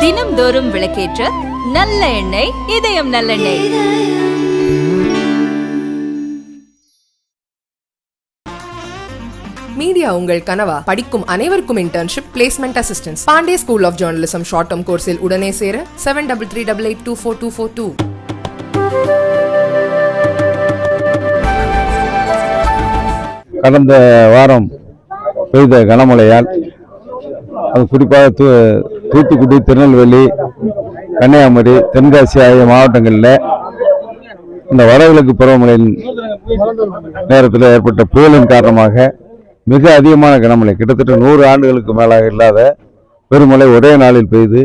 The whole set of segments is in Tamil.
தினம்தோறும் விளக்கேற்ற நல்ல எண்ணெய் இதயம் நல்லெண்ணெய். மீடியா உங்கள் கனவா? படிக்கும் அனைவருக்கும் internship placement assistance Pandey school of journalism short term கோர்ஸில் உடனே சேர seven double three double eight two four two four two கடந்த வாரம் பெய்த கனமழையால் அது குறிப்பாக தூத்துக்குடி திருநெல்வேலி கன்னியாகுமரி தென்காசி ஆகிய மாவட்டங்களில் இந்த வடகிழக்கு பருவமழையின் நேரத்தில் ஏற்பட்ட புயலின் காரணமாக மிக அதிகமான கனமழை கிட்டத்தட்ட நூறு ஆண்டுகளுக்கு மேலாக இல்லாத பெருமழை ஒரே நாளில் பெய்து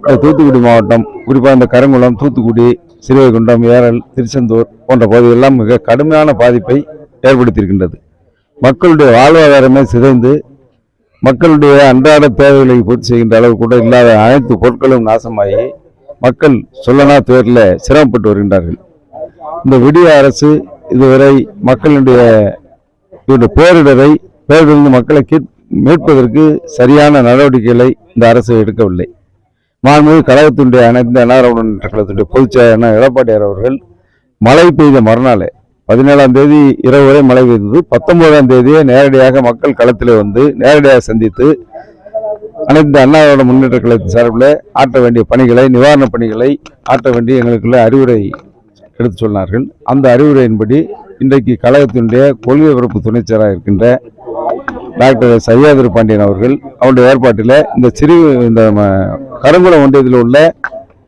இந்த தூத்துக்குடி மாவட்டம் குறிப்பாக இந்த கருங்குளம் தூத்துக்குடி சிறுவைகுண்டம் ஏரல் திருச்செந்தூர் போன்ற பகுதிகளெல்லாம் மிக கடுமையான பாதிப்பை ஏற்படுத்தியிருக்கின்றது. மக்களுடைய வாழ்வாதாரமே சிதைந்து மக்களுடைய அன்றாட தேவைகளை பூர்த்தி செய்கின்ற அளவு கூட இல்லாத அனைத்து பொருட்களும் நாசமாகி மக்கள் சொல்லனா தேரில் சிரமப்பட்டு வருகின்றார்கள். இந்த விடிய அரசு இதுவரை மக்களுடைய இவருடைய பேரிடரை பேரிடரிலிருந்து மக்களை கீட்- மீட்பதற்கு சரியான நடவடிக்கைகளை இந்த அரசு எடுக்கவில்லை. மாண்புமிகு கழகத்தினுடைய அனைத்து அனாரவுடன் கழகத்தினுடைய பொதுச்செயலாளர் எடப்பாடியார் அவர்கள் மழை பெய்த மறுநாளே பதினேழாம் தேதி இரவு வரை மழை பெய்தது. பத்தொன்பதாம் தேதியே நேரடியாக மக்கள் களத்தில் வந்து நேரடியாக சந்தித்து அனைத்து அண்ணாவோட முன்னேற்ற கழகத்தின் சார்பில் ஆற்ற வேண்டிய பணிகளை நிவாரணப் பணிகளை ஆற்ற வேண்டிய எங்களுக்குள்ள அறிவுரை எடுத்து சொன்னார்கள். அந்த அறிவுரையின்படி இன்றைக்கு கழகத்தினுடைய கொள்கை பரப்பு துணைச்சராக இருக்கின்ற டாக்டர் சையாதிரு பாண்டியன் அவர்கள் அவருடைய ஏற்பாட்டில் இந்த சிறு இந்த கருங்குளம் ஒன்றியத்தில் உள்ள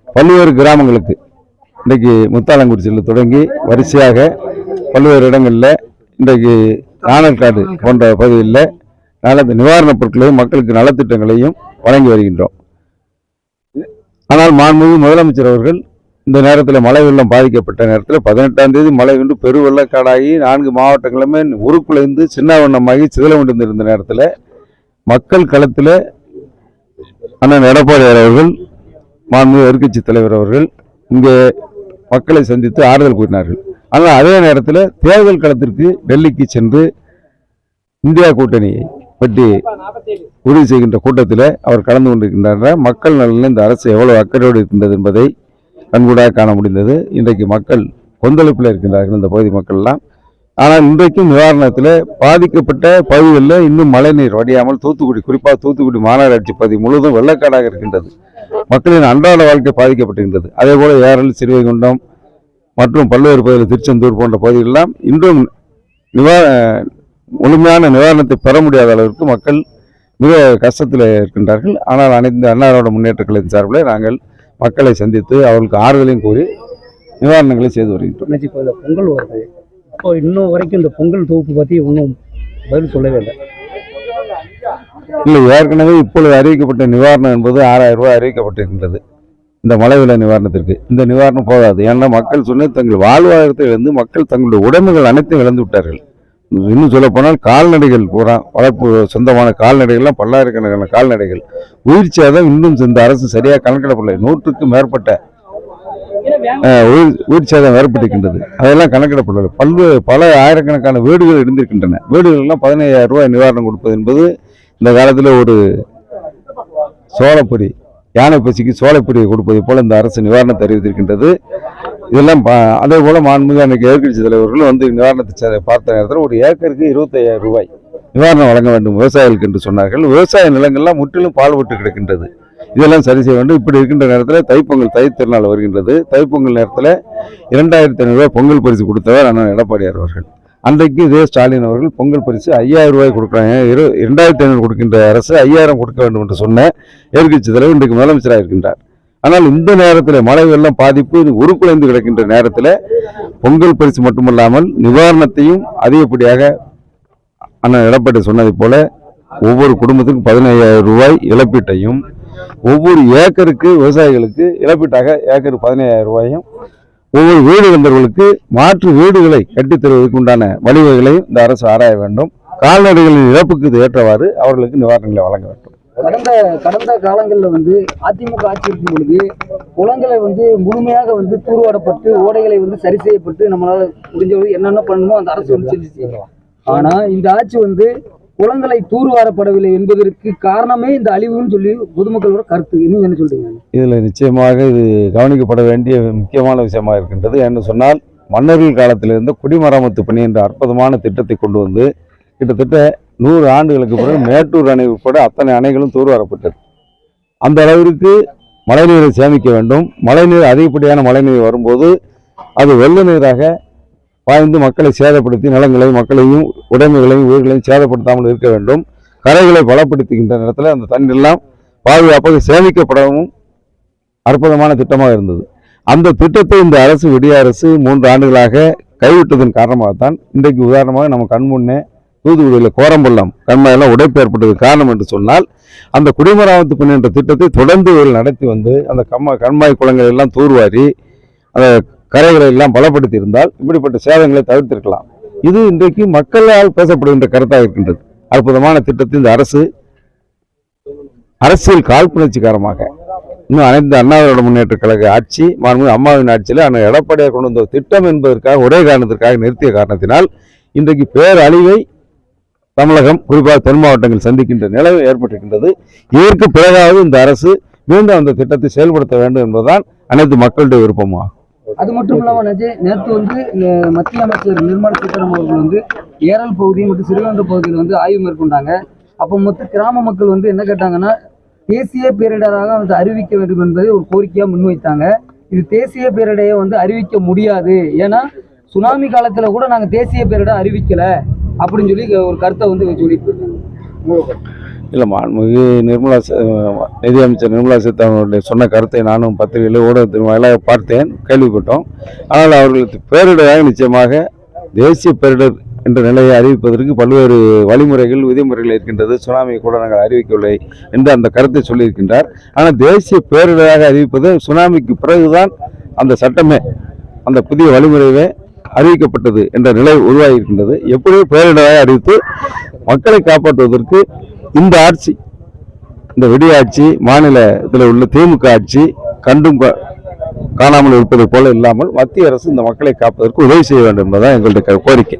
பல்வேறு கிராமங்களுக்கு இன்றைக்கு முத்தாலங்குறிச்சியில் தொடங்கி வரிசையாக பல்வேறு இடங்களில் இன்றைக்கு நாணல்காடு போன்ற பகுதியில் நல நிவாரணப் பொருட்களையும் மக்களுக்கு நலத்திட்டங்களையும் வழங்கி வருகின்றோம். ஆனால் மாண்புமிகு முதலமைச்சர் அவர்கள் இந்த நேரத்தில் மழை வெள்ளம் பாதிக்கப்பட்ட நேரத்தில் பதினெட்டாம் தேதி மழை வென்று பெரு வெள்ளக்காடாகி நான்கு மாவட்டங்களுமே உருக்குலைந்து சின்னவண்ணமாகி சிதிலமடைந்திருந்த நேரத்தில் மக்கள் களத்தில் அண்ணன் எடப்பாடி அவர்கள் மாண்புமிகு எதிர்க்கட்சி தலைவர் அவர்கள் இங்கே மக்களை சந்தித்து ஆறுதல் கூறினார்கள். ஆனால் அதே நேரத்தில் தேர்தல் களத்திற்கு டெல்லிக்கு சென்று இந்தியா கூட்டணியை பற்றி உறுதி செய்கின்ற கூட்டத்தில் அவர் கலந்து கொண்டிருக்கின்றார். மக்கள் நலனில் இந்த அரசு எவ்வளவு அக்கறையோடு இருக்கின்றது என்பதை கண்கூடாக காண முடிந்தது. இன்றைக்கு மக்கள் கொந்தளிப்பில் இருக்கின்றார்கள் இந்த பகுதி மக்கள்லாம். ஆனால் இன்றைக்கும் நிவாரணத்தில் பாதிக்கப்பட்ட பகுதிகளில் இன்னும் மழைநீர் வடியாமல் தூத்துக்குடி குறிப்பாக தூத்துக்குடி மாநகராட்சி பகுதி முழுவதும் வெள்ளக்காடாக இருக்கின்றது. மக்களின் அன்றாட வாழ்க்கை பாதிக்கப்பட்டிருக்கின்றது. அதே போல் ஏரல் சிறுவைகுண்டம் மற்றும் பல்வேறு பகுதிகள் திருச்செந்தூர் போன்ற பகுதிகளெல்லாம் இன்றும் நிவா முழுமையான நிவாரணத்தை பெற முடியாத அளவிற்கு மக்கள் மிக கஷ்டத்தில் இருக்கின்றார்கள். ஆனால் அனைத்து அன்னாரோட முன்னேற்ற கழகத்தின் சார்பில் நாங்கள் மக்களை சந்தித்து அவர்களுக்கு ஆறுதலையும் கூறி நிவாரணங்களை செய்து வருகின்றோம். இப்போ இந்த பொங்கல் வருது. இப்போ இன்னும் வரைக்கும் இந்த பொங்கல் தொகுப்பு பற்றி ஒன்றும் பதில் சொல்லவே இல்லை. இல்லை ஏற்கனவே இப்பொழுது அறிவிக்கப்பட்ட நிவாரணம் என்பது ஆறாயிரம் ரூபாய் அறிவிக்கப்பட்டிருக்கின்றது. இந்த மழை விலை நிவாரணத்திற்கு. இந்த நிவாரணம் போதாது ஏன்னா மக்கள் சொன்ன தங்கள் வாழ்வாதாரத்தை இழந்து மக்கள் தங்களுடைய உடைமைகள் அனைத்தையும் இழந்து விட்டார்கள். இன்னும் சொல்ல போனால் கால்நடைகள் பூரா வளர்ப்பு சொந்தமான கால்நடைகள்லாம் பல்லாயிரக்கணக்கான கால்நடைகள். உயிர் சேதம் இன்னும் இந்த அரசு சரியாக கணக்கிடப்படலை. நூற்றுக்கும் மேற்பட்ட உயிர் உயிர் சேதம் ஏற்பட்டிருக்கின்றது அதெல்லாம் கணக்கிடப்படவில்லை பல்வேறு பல ஆயிரக்கணக்கான வீடுகள் இருந்திருக்கின்றன வீடுகளெல்லாம் பதினையாயிரம் ரூபாய் நிவாரணம் கொடுப்பது என்பது இந்த காலத்தில் ஒரு சோளப்பொரி யானை பசிக்கு சோளப்பொரியை கொடுப்பதை போல இந்த அரசு நிவாரணத்தை அறிவித்திருக்கின்றது இதெல்லாம் பா- அதே போல மாண்புமிகு அன்றைக்கு எதிர்கட்சி தலைவர்கள் வந்து நிவாரணத்தை பார்த்த நேரத்தில் ஒரு ஏக்கருக்கு இருபத்தையாயிரம் ரூபாய் நிவாரணம் வழங்க வேண்டும் விவசாயிகளுக்கு என்று சொன்னார்கள். விவசாய நிலங்கள்லாம் முற்றிலும் பால்பட்டு கிடக்கின்றது. இதெல்லாம் சரி செய்ய வேண்டும். இப்படி இருக்கின்ற நேரத்தில் தைப்பொங்கல் தை திருநாள் வருகின்றது. தைப்பொங்கல் நேரத்தில் இரண்டாயிரத்தி ஐநூறுரூவா பொங்கல் பரிசு கொடுத்தவர் அண்ணன் எடப்பாடியார் அவர்கள். அன்றைக்கு இதே ஸ்டாலின் அவர்கள் பொங்கல் பரிசு ஐயாயிரம் ரூபாய் கொடுக்குறாங்க. இரு இரண்டாயிரத்தி ஐநூறு கொடுக்கின்ற அரசு ஐயாயிரம் கொடுக்க வேண்டும் என்று சொன்ன எதிர்கட்சி தலைவர் இன்றைக்கு முதலமைச்சராக இருக்கின்றார். ஆனால் இந்த நேரத்தில் மழை வெள்ளம் பாதிப்பு இது உருக்குலைந்து கிடக்கின்ற நேரத்தில் பொங்கல் பரிசு மட்டுமல்லாமல் நிவாரணத்தையும் அதிகப்படியாக அண்ணன் எடப்பாடி சொன்னதைப் போல ஒவ்வொரு குடும்பத்துக்கும் பதினையாயிரம் ரூபாய் இழப்பீட்டையும் ஒவ்வொரு ஏக்கருக்கு விவசாயிகளுக்கு இழப்பீட்டாக ஏக்கருக்கு பதினையாயிரம் ரூபாயும் ஒவ்வொரு வீடு வந்தவர்களுக்கு மாற்று வீடுகளை கட்டித்தருவதற்கு உண்டான வழிவகைகளையும் இந்த அரசு ஆராய வேண்டும். கால்நடைகளின் இழப்புக்கு ஏற்றவாறு அவர்களுக்கு நிவாரணங்களை வழங்க வேண்டும். கடந்த கடந்த காலங்களில் வந்து அதிமுக ஆட்சி இருக்கும் பொழுது குளங்களை வந்து முழுமையாக வந்து தூர்வாடப்பட்டு ஓடைகளை வந்து சரி செய்யப்பட்டு நம்மளால முடிஞ்ச என்னென்ன பண்ணணுமோ அந்த அரசு வந்து செஞ்சுச்சு ஆனா இந்த ஆட்சி வந்து குளங்களை தூர்வாரப்படவில்லை என்பதற்கு காரணமே இந்த அழிவுன்னு சொல்லி பொதுமக்களோட கருத்து. நீங்க என்ன சொல்றீங்க? இதில் நிச்சயமாக இது கவனிக்கப்பட வேண்டிய முக்கியமான விஷயமாக இருக்கின்றது. என்று சொன்னால் மன்னர்கள் காலத்திலிருந்து குடிமராமத்து பணி என்ற அற்புதமான திட்டத்தை கொண்டு வந்து கிட்டத்தட்ட நூறு ஆண்டுகளுக்கு பிறகு மேட்டூர் அணை உட்பட அத்தனை அணைகளும் தூர்வாரப்பட்டது. அந்த அளவிற்கு மழைநீரை சேமிக்க வேண்டும். மழைநீர் அதிகப்படியான மழைநீர் வரும்போது அது வெள்ள நீராக பாய்ந்து மக்களை சேதப்படுத்தி நிலங்களையும் மக்களையும் உடைமைகளையும் உயிர்களையும் சேதப்படுத்தாமல் இருக்க வேண்டும். கரைகளை பலப்படுத்துகின்ற நேரத்தில் அந்த தண்ணீரெல்லாம் பாதுகாப்பாக சேமிக்கப்படவும் அற்புதமான திட்டமாக இருந்தது. அந்த திட்டத்தை இந்த அரசு விடிய அரசு மூன்று ஆண்டுகளாக கைவிட்டதன் காரணமாகத்தான் இன்றைக்கு உதாரணமாக நம்ம கண்முன்னே தூத்துக்குடியில் கோரம்பள்ளம் கண்மையெல்லாம் உடைப்பு ஏற்பட்டது காரணம் என்று சொன்னால் அந்த குடிமராமத்து பணி என்ற திட்டத்தை தொடர்ந்து இவர்கள் நடத்தி வந்து அந்த கம்மா கண்மாய் குளங்கள் எல்லாம் தூர்வாரி அந்த கரைகளை எல்லாம் பலப்படுத்தி இருந்தால் இப்படிப்பட்ட சேதங்களை தவிர்த்திருக்கலாம். இது இன்றைக்கு மக்களால் பேசப்படுகின்ற கருத்தாக இருக்கின்றது. அற்புதமான திட்டத்தை இந்த அரசு அரசியல் காழ்ப்புணர்ச்சிக்காரமாக இன்னும் அனைத்து அண்ணாவிரோட முன்னேற்ற கழக ஆட்சி மாண்புமிகு அம்மாவின் ஆட்சியில் அண்ணன் எடப்பாடியார் கொண்டு வந்த திட்டம் என்பதற்காக ஒரே காரணத்திற்காக நிறுத்திய காரணத்தினால் இன்றைக்கு பேரழிவை தமிழகம் குறிப்பாக தென் மாவட்டங்கள் சந்திக்கின்ற நிலவு ஏற்பட்டிருக்கின்றது. இதற்கு பிறகாவது இந்த அரசு மீண்டும் அந்த திட்டத்தை செயல்படுத்த வேண்டும் என்பதுதான் அனைத்து மக்களுடைய விருப்பமாகும். அது மட்டும் இல்லாமல் நஜே நேற்று வந்து மத்திய அமைச்சர் நிர்மலா சீதாராமன் அவர்கள் வந்து ஏரல் பகுதி மற்றும் சிறுவந்த பகுதியில் வந்து ஆய்வு மேற்கொண்டாங்க. அப்போ மொத்த கிராம மக்கள் வந்து என்ன கேட்டாங்கன்னா தேசிய பேரிடராக வந்து அறிவிக்க வேண்டும் என்பதை ஒரு கோரிக்கையாக முன்வைத்தாங்க. இது தேசிய பேரிடையை வந்து அறிவிக்க முடியாது. ஏன்னா சுனாமி காலத்தில் கூட நாங்கள் தேசிய பேரிடர் அறிவிக்கலை. அப்படின்னு சொல்லி ஒரு கருத்தை வந்து சொல்லிட்டு இருக்காங்க. இல்லை மாண்புமிகு நிர்மலா நிதியமைச்சர் நிர்மலா சீதாராமனுடைய சொன்ன கருத்தை நானும் பத்திரிகையில் ஊடகத்தின் வாயிலாக பார்த்தேன் கேள்விப்பட்டோம். ஆனால் அவர்களுக்கு பேரிடராக நிச்சயமாக தேசிய பேரிடர் என்ற நிலையை அறிவிப்பதற்கு பல்வேறு வழிமுறைகள் விதிமுறைகள் இருக்கின்றது. சுனாமி கூட நாங்கள் அறிவிக்கவில்லை என்று அந்த கருத்தை சொல்லியிருக்கின்றார். ஆனால் தேசிய பேரிடராக அறிவிப்பது சுனாமிக்கு பிறகுதான் அந்த சட்டமே அந்த புதிய வழிமுறையே அறிவிக்கப்பட்டது என்ற நிலை உருவாகியிருக்கின்றது. எப்படியோ பேரிடராக அறிவித்து மக்களை காப்பாற்றுவதற்கு இந்த ஆட்சி இந்த விடியாட்சி மாநில மாநிலத்தில் உள்ள திமுக ஆட்சி கண்டும் காணாமல் இருப்பது போல இல்லாமல் மத்திய அரசு இந்த மக்களை காப்பதற்கு உதவி செய்ய வேண்டும் என்பதுதான் எங்களுடைய கோரிக்கை.